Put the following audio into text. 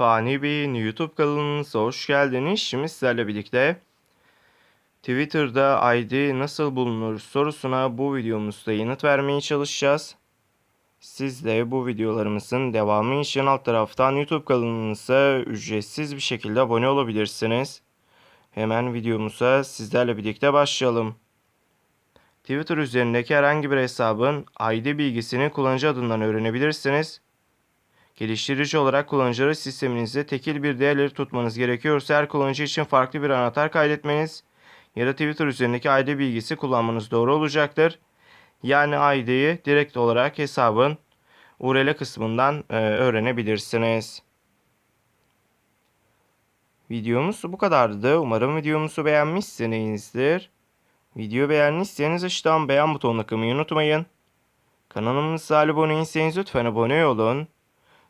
Fani Bey'in YouTube kanalınıza hoş geldiniz. Şimdi sizlerle birlikte Twitter'da ID nasıl bulunur sorusuna bu videomuzda yanıt vermeye çalışacağız. Siz de bu videolarımızın devamı için alt taraftan YouTube kanalımıza ücretsiz bir şekilde abone olabilirsiniz. Hemen videomuza sizlerle birlikte başlayalım. Twitter üzerindeki herhangi bir hesabın ID bilgisini kullanıcı adından öğrenebilirsiniz. Geliştirici olarak kullanıcıları sisteminizde tekil bir değerleri tutmanız gerekiyorsa her kullanıcı için farklı bir anahtar kaydetmeniz ya da Twitter üzerindeki ID bilgisi kullanmanız doğru olacaktır. Yani ID'yi direkt olarak hesabın URL kısmından e, öğrenebilirsiniz. Videomuz bu kadardı. Umarım videomuzu beğenmişsinizdir. Video beğendiyseniz aşağıdan beğen butonuna kılmayı unutmayın. Kanalımıza abone değilseniz lütfen abone olun.